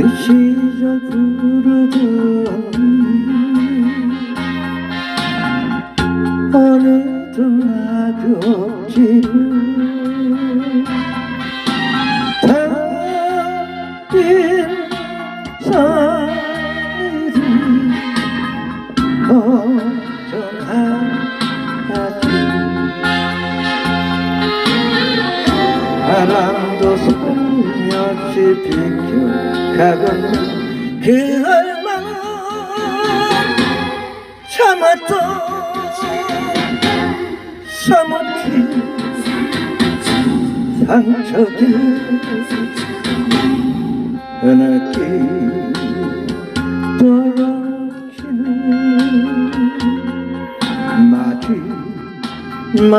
그 부르던 어느덧 없지만 담긴 사이를 걱정하지 바람도 소용없이 비켜 가고 그 얼마나 참았던 사모팀 상처들 은하길 떨어지는 마지막